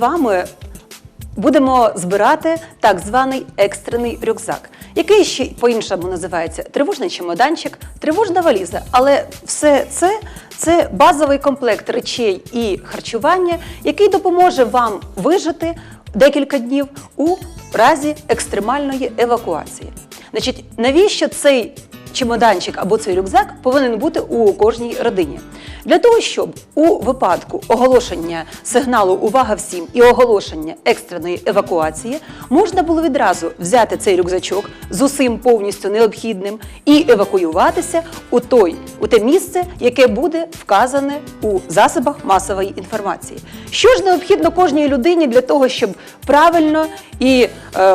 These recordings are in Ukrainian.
Вами будемо збирати так званий екстрений рюкзак, який ще по-іншому називається тривожний чемоданчик, тривожна валіза. Але все це це базовий комплект речей і харчування, який допоможе вам вижити декілька днів у разі екстремальної евакуації. Значить, навіщо цей чемоданчик або цей рюкзак повинен бути у кожній родині? Для того, щоб у випадку оголошення сигналу Увага всім і оголошення екстреної евакуації можна було відразу взяти цей рюкзачок з усім повністю необхідним і евакуюватися у той у те місце, яке буде вказане у засобах масової інформації. Що ж необхідно кожній людині для того, щоб правильно і е,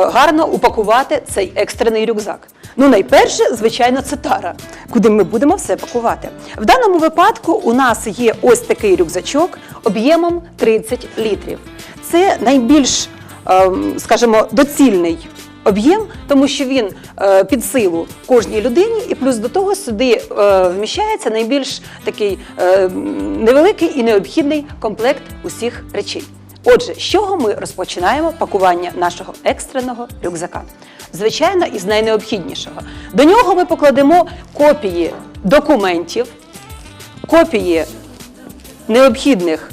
гарно упакувати цей екстрений рюкзак? Ну, найперше, звичайно, це тара, куди ми будемо все пакувати. В даному випадку у нас є ось такий рюкзачок об'ємом 30 літрів. Це найбільш, ем, скажімо, доцільний об'єм, тому що він е, під силу кожній людині, і плюс до того сюди е, вміщається найбільш такий е, невеликий і необхідний комплект усіх речей. Отже, з чого ми розпочинаємо пакування нашого екстреного рюкзака? Звичайно, із найнеобхіднішого. До нього ми покладемо копії документів, копії необхідних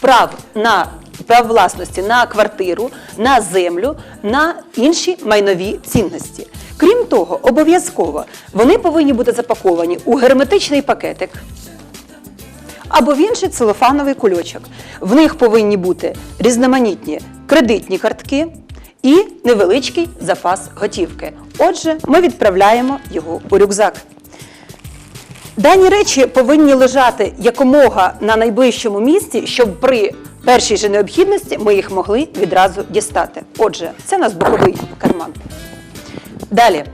прав на прав власності на квартиру, на землю, на інші майнові цінності. Крім того, обов'язково вони повинні бути запаковані у герметичний пакетик або в інший целофановий кульочок. В них повинні бути різноманітні кредитні картки і невеличкий запас готівки. Отже, ми відправляємо його у рюкзак. Дані речі повинні лежати якомога на найближчому місці, щоб при першій же необхідності ми їх могли відразу дістати. Отже, це у нас боковий карман. Далі.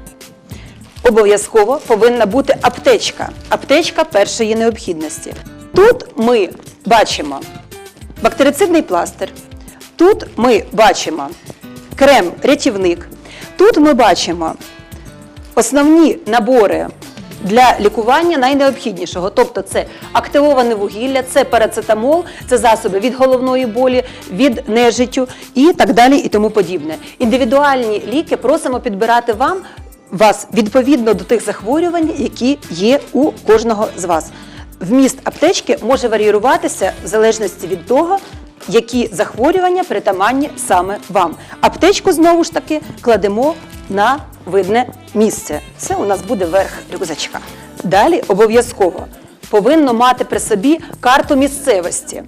Обов'язково повинна бути аптечка. Аптечка першої необхідності. Тут ми бачимо бактерицидний пластир. Тут ми бачимо крем-рятівник. Тут ми бачимо основні набори для лікування найнеобхіднішого. Тобто це активоване вугілля, це парацетамол, це засоби від головної болі, від нежиттю і так далі, і тому подібне. Індивідуальні ліки просимо підбирати вам вас відповідно до тих захворювань, які є у кожного з вас. Вміст аптечки може варіюватися в залежності від того, які захворювання притаманні саме вам. Аптечку знову ж таки кладемо на видне місце. Це у нас буде верх рюкзачка. Далі обов'язково повинно мати при собі карту місцевості.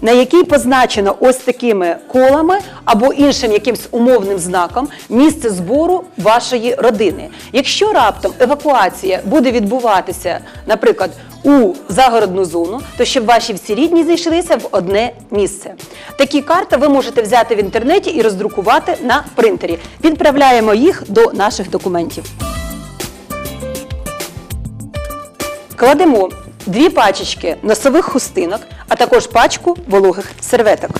На якій позначено ось такими колами або іншим якимсь умовним знаком місце збору вашої родини. Якщо раптом евакуація буде відбуватися, наприклад, у загородну зону, то щоб ваші всі рідні зійшлися в одне місце. Такі карти ви можете взяти в інтернеті і роздрукувати на принтері. Відправляємо їх до наших документів. Кладемо дві пачечки носових хустинок, а також пачку вологих серветок.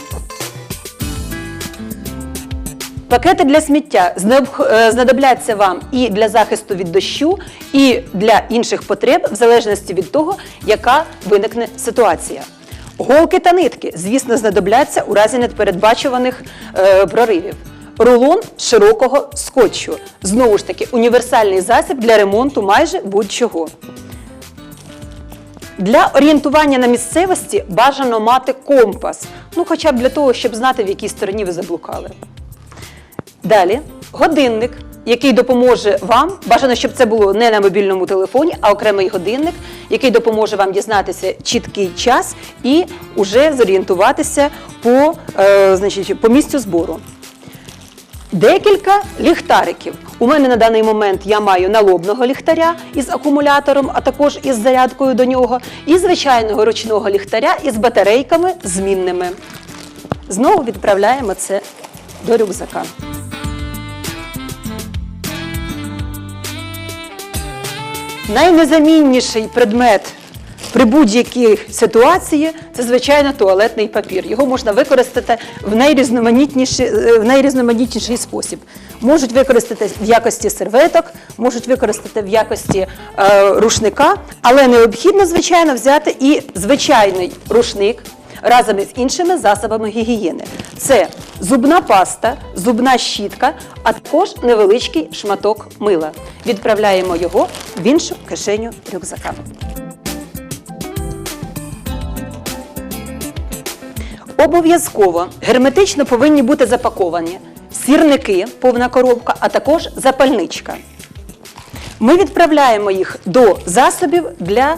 Пакети для сміття е, знадобляться вам і для захисту від дощу, і для інших потреб, в залежності від того, яка виникне ситуація. Голки та нитки, звісно, знадобляться у разі непередбачуваних е, проривів. Рулон широкого скотчу. Знову ж таки, універсальний засіб для ремонту майже будь-чого. Для орієнтування на місцевості бажано мати компас. Ну, хоча б для того, щоб знати, в якій стороні ви заблукали. Далі годинник, який допоможе вам. Бажано, щоб це було не на мобільному телефоні, а окремий годинник, який допоможе вам дізнатися чіткий час і вже зорієнтуватися по, е, значить, по місцю збору. Декілька ліхтариків. У мене на даний момент я маю налобного ліхтаря із акумулятором, а також із зарядкою до нього, і звичайного ручного ліхтаря із батарейками змінними. Знову відправляємо це до рюкзака. Найнезамінніший предмет при будь-якій ситуації це звичайно туалетний папір. Його можна використати в найрізноманітніший, е, в найрізноманітніший спосіб. Можуть використати в якості серветок, можуть використати в якості е, рушника, але необхідно, звичайно, взяти і звичайний рушник разом із іншими засобами гігієни. Це зубна паста, зубна щітка, а також невеличкий шматок мила. Відправляємо його в іншу кишеню рюкзака. Обов'язково герметично повинні бути запаковані сірники, повна коробка, а також запальничка. Ми відправляємо їх до засобів для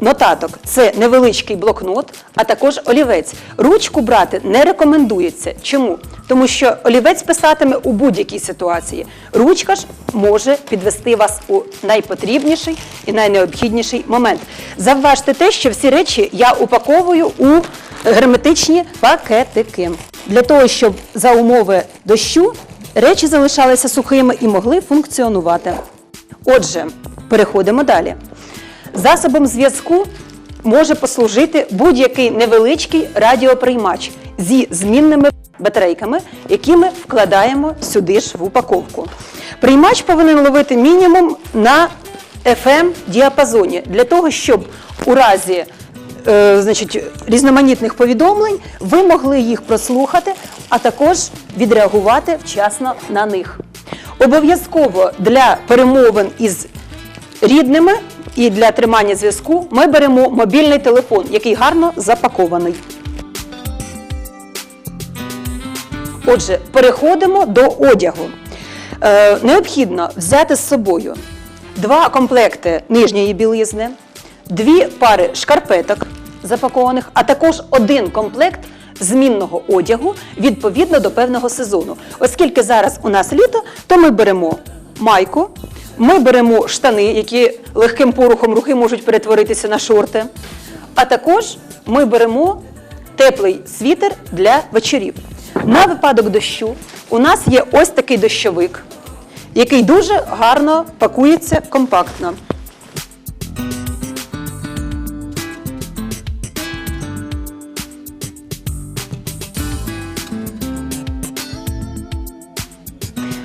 нотаток. Це невеличкий блокнот, а також олівець. Ручку брати не рекомендується. Чому? Тому що олівець писатиме у будь-якій ситуації. Ручка ж може підвести вас у найпотрібніший і найнеобхідніший момент. Завважте те, що всі речі я упаковую у герметичні пакетики. Для того, щоб за умови дощу речі залишалися сухими і могли функціонувати. Отже, переходимо далі. Засобом зв'язку може послужити будь-який невеличкий радіоприймач зі змінними батарейками, які ми вкладаємо сюди ж в упаковку. Приймач повинен ловити мінімум на FM діапазоні для того, щоб у разі е, різноманітних повідомлень ви могли їх прослухати, а також відреагувати вчасно на них. Обов'язково для перемовин із рідними і для тримання зв'язку ми беремо мобільний телефон, який гарно запакований. Отже, переходимо до одягу. Е, необхідно взяти з собою два комплекти нижньої білизни, дві пари шкарпеток запакованих, а також один комплект змінного одягу відповідно до певного сезону. Оскільки зараз у нас літо, то ми беремо майку, ми беремо штани, які легким порухом руки можуть перетворитися на шорти. А також ми беремо теплий світер для вечорів. На випадок дощу у нас є ось такий дощовик, який дуже гарно пакується компактно.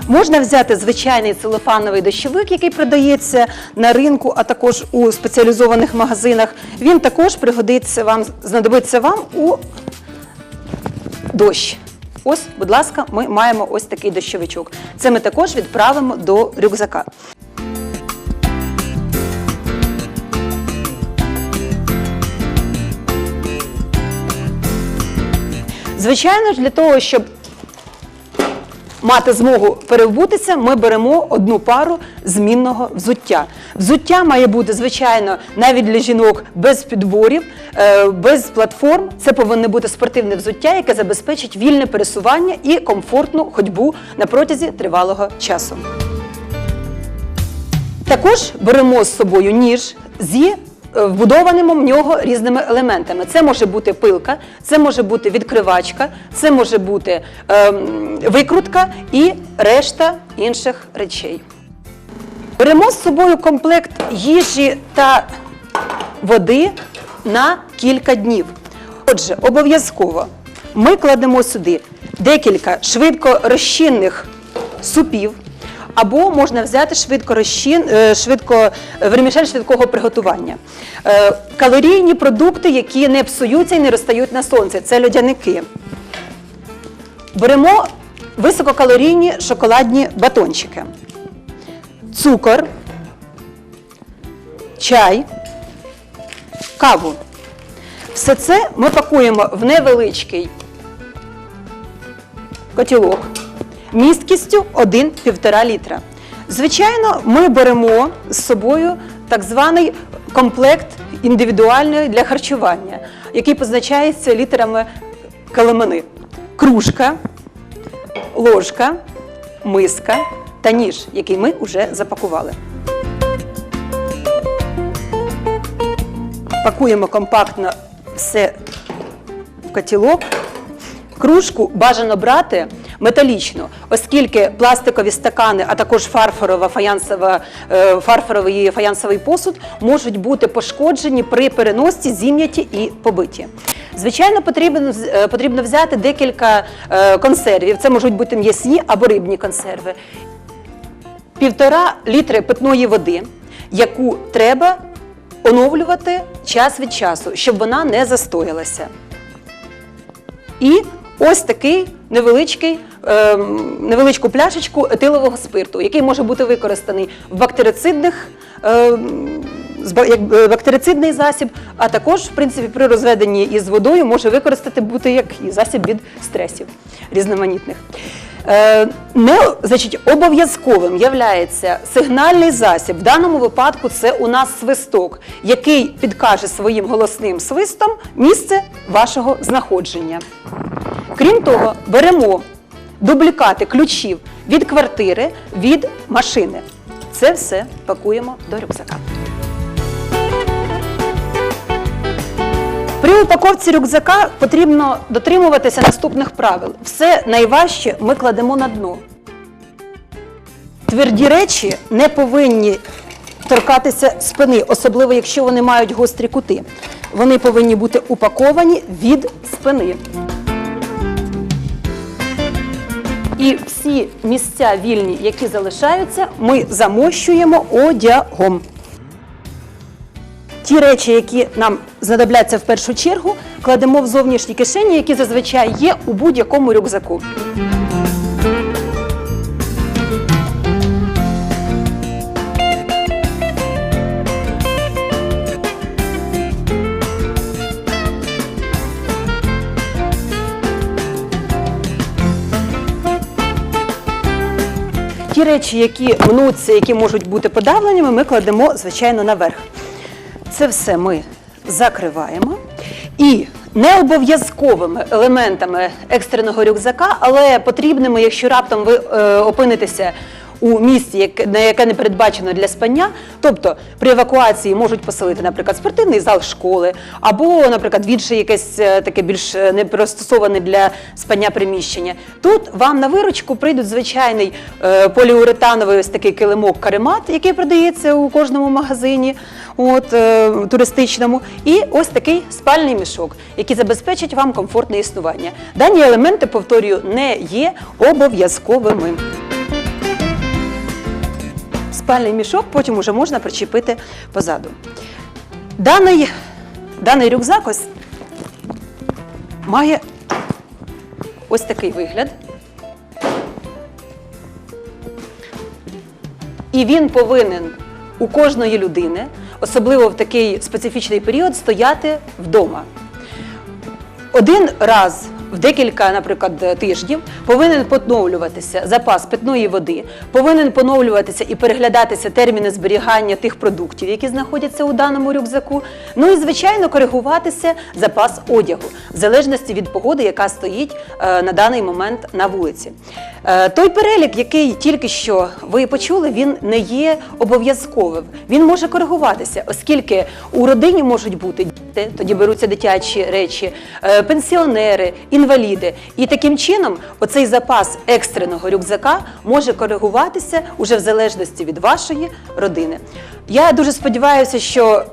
Можна взяти звичайний целофановий дощовик, який продається на ринку, а також у спеціалізованих магазинах. Він також пригодиться вам, знадобиться вам у дощ. Ось, будь ласка, ми маємо ось такий дощовичок. Це ми також відправимо до рюкзака. Звичайно ж, для того, щоб мати змогу перевбутися, ми беремо одну пару змінного взуття. Взуття має бути, звичайно, навіть для жінок без підборів, е, без платформ. Це повинне бути спортивне взуття, яке забезпечить вільне пересування і комфортну ходьбу на протязі тривалого часу. Також беремо з собою ніж зі вбудованими в нього різними елементами. Це може бути пилка, це може бути відкривачка, це може бути ем, викрутка і решта інших речей. Беремо з собою комплект їжі та води на кілька днів. Отже, обов'язково ми кладемо сюди декілька швидко розчинних супів, або можна взяти швидко розчин, е, швидко вермішель швидкого приготування. Е, Калорійні продукти, які не псуються і не розтають на сонці, це льодяники. Беремо висококалорійні шоколадні батончики, цукор, чай, каву. Все це ми пакуємо в невеличкий котілок місткістю 1-1,5 літра. Звичайно, ми беремо з собою так званий комплект індивідуальний для харчування, який позначається літерами калемини. Кружка, ложка, миска та ніж, який ми вже запакували. Пакуємо компактно все в котілок. Кружку бажано брати металічну, оскільки пластикові стакани, а також е, фарфоровий фаянсовий посуд можуть бути пошкоджені при переносці, зім'яті і побиті. Звичайно, потрібно, е, взяти декілька е, консервів. Це можуть бути м'ясні або рибні консерви. Півтора літри питної води, яку треба оновлювати час від часу, щоб вона не застоялася. і ось такий невеличкий, ем, невеличку пляшечку етилового спирту, який може бути використаний в бактерицидних. ем, як е, бактерицидний засіб, а також, в принципі, при розведенні із водою може використати бути як і засіб від стресів різноманітних. Е, не значить, обов'язковим є сигнальний засіб. В даному випадку це у нас свисток, який підкаже своїм голосним свистом місце вашого знаходження. Крім того, беремо дублікати ключів від квартири, від машини. Це все пакуємо до рюкзака. При упаковці рюкзака потрібно дотримуватися наступних правил. Все найважче ми кладемо на дно. Тверді речі не повинні торкатися спини, особливо якщо вони мають гострі кути. Вони повинні бути упаковані від спини. І всі місця вільні, які залишаються, ми замощуємо одягом. Ті речі, які нам знадобляться в першу чергу, кладемо в зовнішні кишені, які зазвичай є у будь-якому рюкзаку. Речі, які мнуться, які можуть бути подавленнями, ми кладемо, звичайно, наверх. Це все ми закриваємо. І не обов'язковими елементами екстреного рюкзака, але потрібними, якщо раптом ви е, опинитеся у місці, на яке не передбачено для спання, тобто при евакуації можуть поселити, наприклад, спортивний зал школи, або, наприклад, інше якесь е, таке більш е, не пристосоване для спання приміщення. Тут вам на виручку прийдуть звичайний е, поліуретановий ось такий килимок каремат, який продається у кожному магазині. От туристичному, і ось такий спальний мішок, який забезпечить вам комфортне існування. Дані елементи, повторюю, не є обов'язковими. Спальний мішок потім уже можна причепити позаду. Даний, даний рюкзак має ось такий вигляд. І він повинен у кожної людини, особливо в такий специфічний період, стояти вдома. Один раз в декілька, наприклад, тижнів повинен поновлюватися запас питної води, повинен поновлюватися і переглядатися терміни зберігання тих продуктів, які знаходяться у даному рюкзаку. Ну і звичайно коригуватися запас одягу в залежності від погоди, яка стоїть е, на даний момент на вулиці. Е, той перелік, який тільки що ви почули, він не є обов'язковим. Він може коригуватися, оскільки у родині можуть бути діти, тоді беруться дитячі речі, е, пенсіонери, інваліди. І таким чином оцей запас екстреного рюкзака може коригуватися уже в залежності від вашої родини. Я дуже сподіваюся, що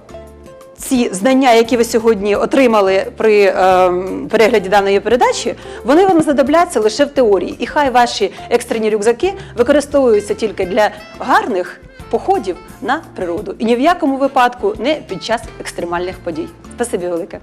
ці знання, які ви сьогодні отримали при ем, перегляді даної передачі, вони вам знадобляться лише в теорії. І хай ваші екстрені рюкзаки використовуються тільки для гарних походів на природу і ні в якому випадку не під час екстремальних подій. Спасибі велике.